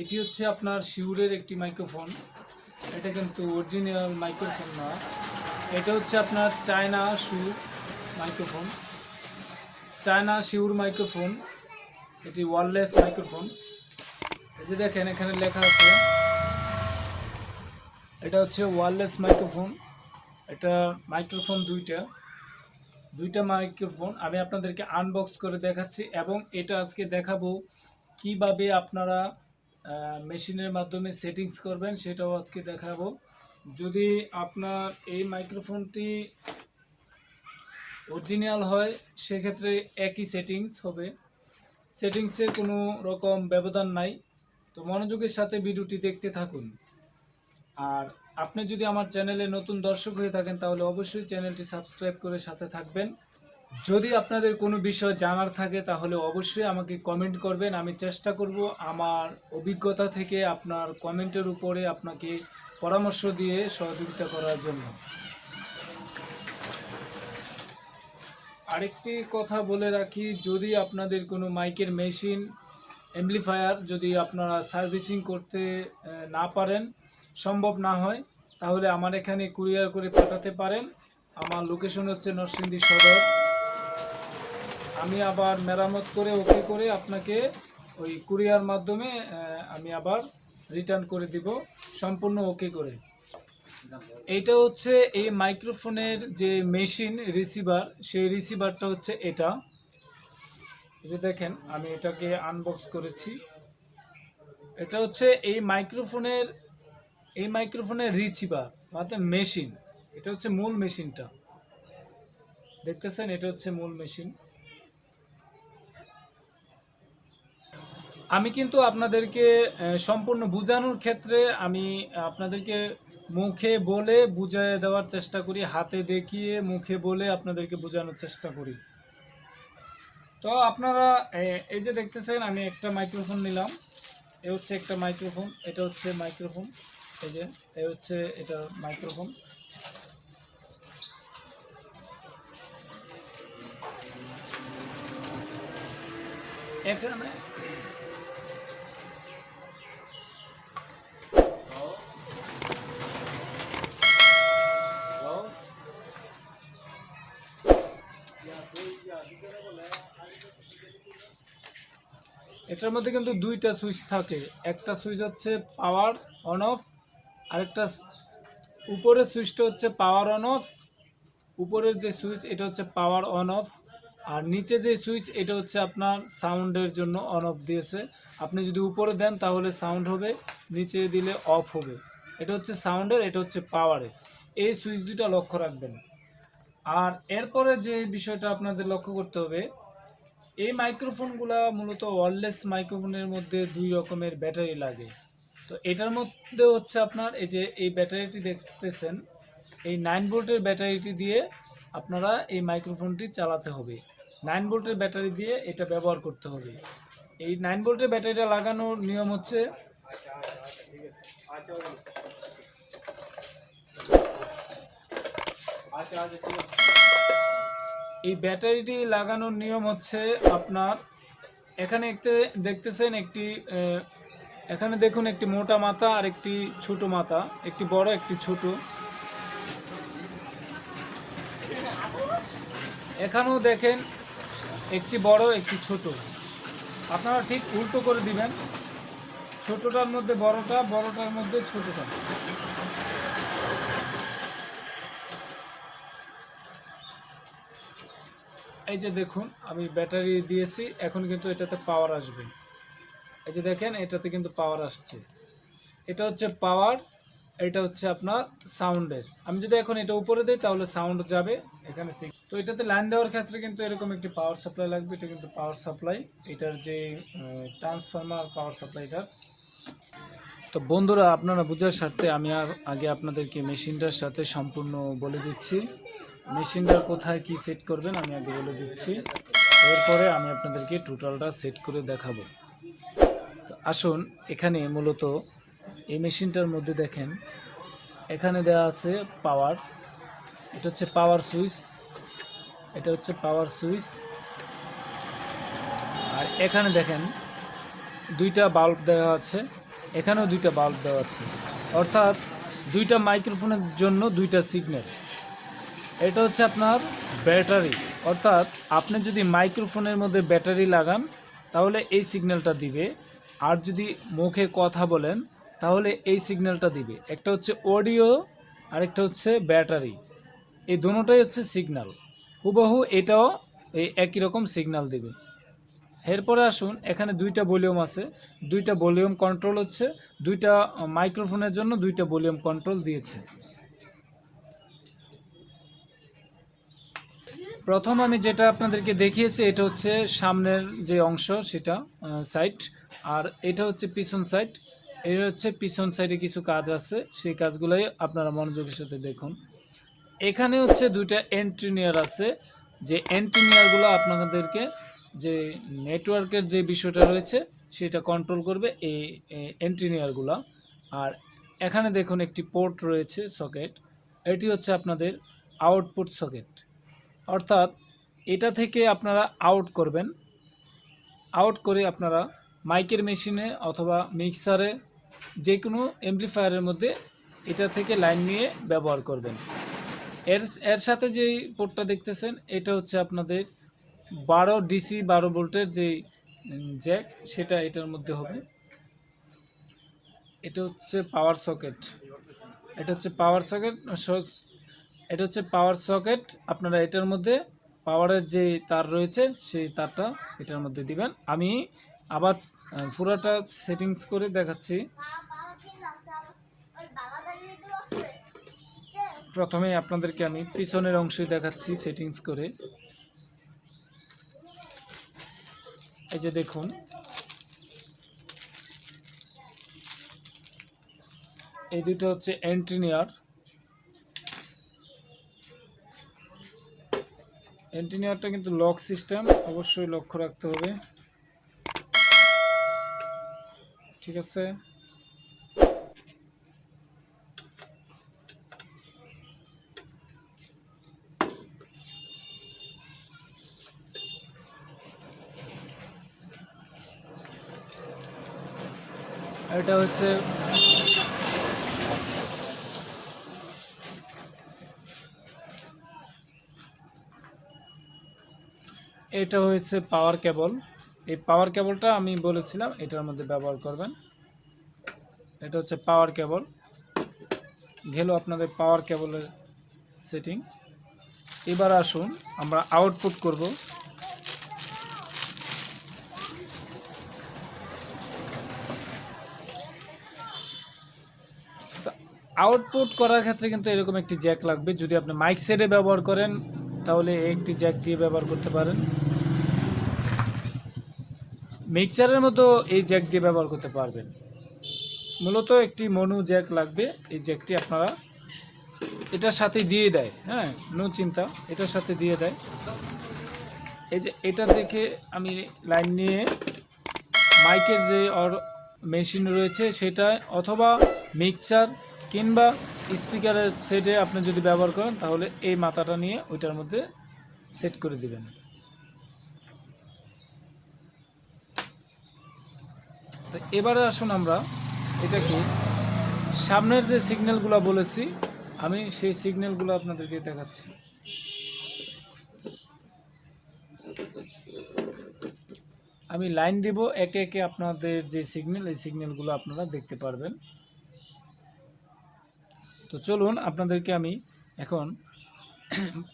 এটি হচ্ছে আপনার শিউরের একটি মাইক্রোফোন। এটা কিন্তু অরিজিনাল মাইক্রোফোন না। এটা হচ্ছে আপনার China sure microphone. China sure microphone. এটি ওয়ারলেস মাইক্রোফোন। এই যে দেখেন, এখানে লেখা আছে, এটা হচ্ছে ওয়ারলেস মাইক্রোফোন। এটা মাইক্রোফোন দুইটা দুইটা মাইক্রোফোন। আমি আপনাদেরকে আনবক্স করে দেখাচ্ছি এবং এটা আজকে দেখাবো কীভাবে আপনারা মেশিনের মাধ্যমে সেটিংস করবেন সেটাও আজকে দেখাবো। যদি আপনার এই মাইক্রোফোনটি অরিজিনাল হয়, সেক্ষেত্রে একই সেটিংস হবে। সেটিংসে কোনো রকম ব্যবধান নাই। তো মনোযোগের সাথে ভিডিওটি দেখতে থাকুন। আর আপনি যদি আমার চ্যানেলে নতুন দর্শক হয়ে থাকেন, তাহলে অবশ্যই চ্যানেলটি সাবস্ক্রাইব করে সাথে থাকবেন। যদি আপনাদের কোনো বিষয় জানার থাকে, তাহলে অবশ্যই আমাকে কমেন্ট করবেন। আমি চেষ্টা করব আমার অভিজ্ঞতা থেকে আপনার কমেন্টের উপরে আপনাকে পরামর্শ দিয়ে সহযোগিতা করার জন্য। আরেকটি কথা বলে রাখি, যদি আপনাদের কোনো মাইকের মেশিন অ্যাম্পলিফায়ার যদি আপনারা সার্ভিসিং করতে না পারেন, সম্ভব না হয়, তাহলে আমার এখানে কুরিয়ার করে পাঠাতে পারেন। আমার লোকেশন হচ্ছে নরসিংদী সদর। আমি আবার মেরামত করে ওকে করে আপনাকে ওই কুরিয়ার মাধ্যমে আমি আবার রিটার্ন করে দিব, সম্পূর্ণ ওকে করে। এইটা হচ্ছে এই মাইক্রোফোনের যে মেশিন রিসিভার সেই রিসিভারটা হচ্ছে এটা। যে দেখেন, আমি এটাকে আনবক্স করেছি। এটা হচ্ছে এই মাইক্রোফোনের এই মাইক্রোফোনের রিসিভার অর্থাৎ মেশিন এটা হচ্ছে মূল মেশিনটা দেখতেছেন, এটা হচ্ছে মূল মেশিন আমি কিন্তু আপনাদেরকে সম্পূর্ণ বোঝানোর ক্ষেত্রে আমি আপনাদেরকে মুখে বলে বুঝিয়ে দেওয়ার চেষ্টা করি, হাতে দেখিয়ে মুখে বলে আপনাদেরকে বোঝানোর চেষ্টা করি। তো আপনারা এই যে দেখতেছেন, আমি একটা মাইক্রোফোন নিলাম। এ হচ্ছে একটা মাইক্রোফোন, এটা হচ্ছে মাইক্রোফোন। এই যে, এ হচ্ছে এটা মাইক্রোফোন। এখানে এটার মধ্যে কিন্তু দুইটা সুইচ থাকে। একটা সুইচ হচ্ছে পাওয়ার অন অফ, আরেকটা উপরের সুইচটা হচ্ছে পাওয়ার অন অফ, উপরের যে সুইচ এটা হচ্ছে পাওয়ার অন অফ, আর নিচে যে সুইচ এটা হচ্ছে আপনার সাউন্ডের জন্য অন অফ দিয়েছে। আপনি যদি উপরে দেন তাহলে সাউন্ড হবে, নিচে দিলে অফ হবে। এটা হচ্ছে সাউন্ডের, এটা হচ্ছে পাওয়ারের। এই সুইচ দুটা লক্ষ্য রাখবেন। আর এরপরে যে বিষয়টা আপনাদের লক্ষ্য করতে হবে এই মাইক্রোফোনগুলা মূলত ওয়ারলেস মাইক্রোফোনের মধ্যে দুই রকমের ব্যাটারি লাগে। তো এটার মধ্যে হচ্ছে আপনার এই যে এই ব্যাটারিটি দেখতেছেন, এই নাইন ভোল্টের ব্যাটারিটি দিয়ে আপনারা এই মাইক্রোফোনটি চালাতে হবে। নাইন ভোল্টের ব্যাটারি দিয়ে এটা ব্যবহার করতে হবে। এই নাইন ভোল্টের ব্যাটারিটা লাগানোর নিয়ম হচ্ছে এই ব্যাটারিটি লাগানোর নিয়ম হচ্ছে আপনার এখানে একটি দেখতেছেন একটি এখানে দেখুন একটি মোটা মাথা আর একটি ছোট মাথা, একটি বড়, একটি ছোট। এখানেও দেখেন একটি বড়, একটি ছোট। আপনারা ঠিক উল্টো করে দিবেন। ছোটটার মধ্যে বড়টা, বড়টার মধ্যে ছোটটা। এই যে দেখুন, আমি ব্যাটারি দিয়েছি, এখন কিন্তু এটাতে পাওয়ার আসবে। এই যে দেখেন, এটাতে কিন্তু পাওয়ার আসছে। এটা হচ্ছে পাওয়ার এটা হচ্ছে আপনার সাউন্ডের আমি যদি এখন এটা উপরে দিই, তাহলে সাউন্ড যাবে এখানে তো এটাতে লাইন দেওয়ার ক্ষেত্রে কিন্তু এরকম একটি পাওয়ার সাপ্লাই লাগবে। এটা কিন্তু পাওয়ার সাপ্লাই এটার যে ট্রান্সফরমার পাওয়ার সাপ্লাইটার তো বন্ধুরা, আপনারা বোঝার স্বার্থে আমি আর আগে আপনাদেরকে মেশিনটার সাথে সম্পূর্ণ বলে দিচ্ছি। মেশিনটা কোথায় কি সেট করবেন আমি আগে বলে দিচ্ছি। এরপরে আমি আপনাদেরকে টোটালটা সেট করে দেখাবো। তো আসুন, এখানে মূলত এই মেশিনটার মধ্যে দেখেন, এখানে দেওয়া আছে পাওয়ার এটা হচ্ছে পাওয়ার সুইচ এটা হচ্ছে পাওয়ার সুইচ আর এখানে দেখেন, দুইটা বাল্ব দেওয়া আছে। এখানেও দুইটা বাল্ব দেওয়া আছে। অর্থাৎ দুইটা মাইক্রোফোনের জন্য দুইটা সিগন্যাল এটা হচ্ছে আপনার ব্যাটারি। অর্থাৎ আপনি যদি মাইক্রোফোনের মধ্যে ব্যাটারি লাগান, তাহলে এই সিগন্যালটা দিবে। আর যদি মুখে কথা বলেন, তাহলে এই সিগন্যালটা দিবে। একটা হচ্ছে অডিও, আরেকটা হচ্ছে ব্যাটারি। এই দুটোটাই হচ্ছে সিগন্যাল। হুবহু এটাও এই একই রকম সিগন্যাল দিবে। এরপরে আসুন, এখানে দুইটা ভলিউম আছে। দুইটা ভলিউম কন্ট্রোল হচ্ছে, দুইটা মাইক্রোফোনের জন্য দুইটা ভলিউম কন্ট্রোল দিয়েছে। প্রথম আমি যেটা আপনাদেরকে দেখিয়েছি, এটা হচ্ছে সামনের যে অংশ, সেটা সাইড আর এটা হচ্ছে পিছন সাইড এটা হচ্ছে পিছন সাইডে কিছু কাজ আছে, সেই কাজগুলোই আপনারা মনোযোগের সাথে দেখুন। এখানে হচ্ছে দুইটা এন্ট্রিনিয়ার আছে, যে এন্ট্রিনিয়ারগুলো আপনাদেরকে যে নেটওয়ার্কের যে বিষয়টা রয়েছে, সেটা কন্ট্রোল করবে এই এন্ট্রিনিয়ারগুলো আর এখানে দেখুন একটি পোর্ট রয়েছে সকেট এটি হচ্ছে আপনাদের আউটপুট সকেট অর্থাৎ এটা থেকে আপনারা আউট করবেন। আউট করে আপনারা মাইকের মেশিনে অথবা মিক্সারে যে কোনো এমপ্লিফায়ারের মধ্যে এটা থেকে লাইন নিয়ে ব্যবহার করবেন। এর এর সাথে যেই পোর্টটা দেখতেছেন, এটা হচ্ছে আপনাদের বারো ডিসি বারো ভোল্টের যে জ্যাক সেটা এটার মধ্যে হবে। এটা হচ্ছে পাওয়ার সকেট এটা হচ্ছে পাওয়ার সকেট এটা হচ্ছে পাওয়ার সকেট আপনারা এটার মধ্যে পাওয়ারের যে তার রয়েছে, সেই তারটা এটার মধ্যে দিবেন। আমি আবার পুরোটা সেটিংস করে দেখাচ্ছি। প্রথমে আপনাদেরকে আমি পিছনের অংশই দেখাচ্ছি সেটিংস করে। এই যে দেখুন। এই দুটো হচ্ছে এন্ট্রিনিয়ার এন্ট্রিনিয়ারটা কিন্তু লক সিস্টেম অবশ্যই লক্ষ্য রাখতে হবে। ঠিক আছে? এটা হচ্ছে এটা হয়েছে পাওয়ার কেবল এই পাওয়ার কেবলটা আমি বলেছিলাম, এটার মধ্যে ব্যবহার করবেন। এটা হচ্ছে পাওয়ার কেবল গেল আপনাদের পাওয়ার কেবলের সেটিং এবার আসুন, আমরা আউটপুট করব। আউটপুট করার ক্ষেত্রে কিন্তু এরকম একটি জ্যাক লাগবে। যদি আপনি মাইক সেটে ব্যবহার করেন, তাহলে একটি জ্যাক দিয়ে ব্যবহার করতে পারেন। মিক্সচারের মতো এই জ্যাক দিয়ে ব্যবহার করতে পারবেন। মূলত একটি মনু জ্যাক লাগবে, এই জ্যাকটি আপনারা এটার সাথে দিয়ে দেয় হ্যাঁ নো চিন্তা, এটার সাথে দিয়ে দেয়। এই যে এটা থেকে আমি লাইন নিয়ে মাইকের যে অর মেশিন রয়েছে সেটা, অথবা মিক্সচার কিংবা স্পিকারের সেটে আপনি যদি ব্যবহার করেন, তাহলে এই মাথাটা নিয়ে ওইটার মধ্যে সেট করে দিবেন। তো এবারে আসুন আমরা এটাকে সামনের যে সিগন্যালগুলো বলেছি, আমি সেই সিগন্যালগুলো আপনাদেরকে দেখাচ্ছি। আমি লাইন দিব, একে একে আপনাদের যে সিগন্যাল, এই সিগন্যালগুলো আপনারা দেখতে পারবেন। তো চলুন, আপনাদেরকে আমি এখন,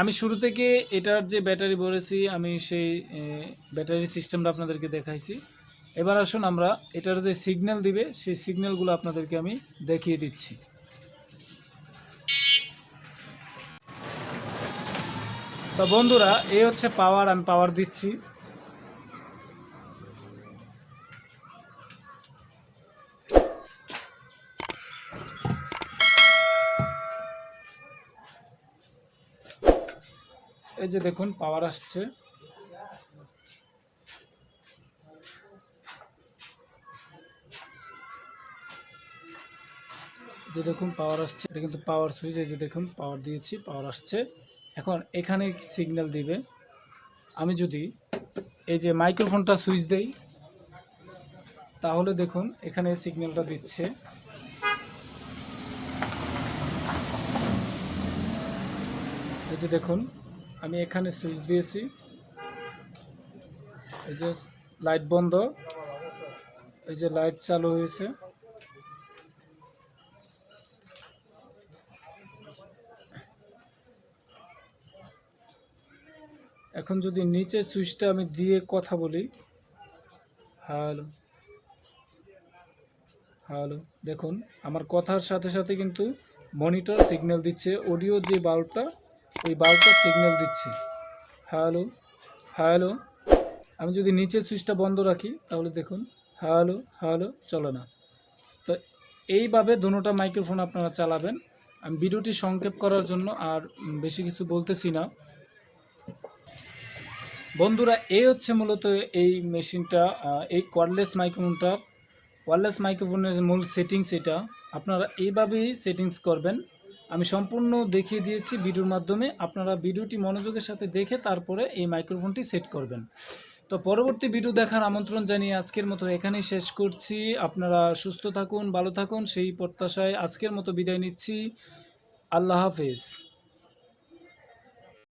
আমি শুরু থেকে এটার যে ব্যাটারি বলেছি, আমি সেই ব্যাটারি সিস্টেমটা আপনাদেরকে দেখাইছি। এবার আসুন আমরা এটার যে সিগন্যাল দিবে, সেই সিগন্যালগুলো আপনাদেরকে আমি দেখিয়ে দিচ্ছি। তো বন্ধুরা এই হচ্ছে পাওয়ার আমি পাওয়ার দিচ্ছি। এই যে দেখুন পাওয়ার আসছে। যে দেখুন পাওয়ার আসছে, এটা কিন্তু পাওয়ার সুইচ এই যে দেখুন পাওয়ার দিয়েছি পাওয়ার আসছে। এখন এখানে সিগন্যাল দিবে। আমি যদি এই যে মাইক্রোফোনটা সুইচ দেই, তাহলে দেখুন এখানে সিগন্যালটা দিচ্ছে। এই যে দেখুন, আমি এখানে সুইচ দিয়েছি। এই যে লাইট বন্ধ। এই যে লাইট চালু হয়েছে। এখন যদি নিচে সুইচটা আমি দিয়ে কথা বলি, হ্যালো হ্যালো, দেখুন, আমার কথার সাথে সাথে কিন্তু মনিটর সিগন্যাল দিচ্ছে, অডিও যে বাল্বটা, ওই বাল্বটা সিগন্যাল দিচ্ছে। হ্যালো হ্যালো, আমি যদি নিচে সুইচটা বন্ধ রাখি, তাহলে দেখুন, হ্যালো হ্যালো, চলো না। তো এইভাবে দুটোটা মাইক্রোফোন আপনারা চালাবেন। আমি ভিডিওটি সংক্ষেপ করার জন্য আর বেশি কিছু বলতেছি না। বন্ধুরা, এই হচ্ছে মূলত এই মেশিনটা এই কর্ডলেস মাইক্রোফোনটার ওয়ারলেস মাইক্রোফোনের মূল সেটিংস এটা। আপনারা এইভাবেই সেটিংস করবেন। আমি সম্পূর্ণ দেখিয়ে দিয়েছি ভিডিওর মাধ্যমে। আপনারা ভিডিওটি মনোযোগের সাথে দেখে তারপরে এই মাইক্রোফোনটি সেট করবেন। তো পরবর্তী ভিডিও দেখার আমন্ত্রণ জানিয়ে আজকের মতো এখানেই শেষ করছি। আপনারা সুস্থ থাকুন, ভালো থাকুন। সেই প্রত্যাশায় আজকের মতো বিদায় নিচ্ছি। আল্লাহ হাফেজ।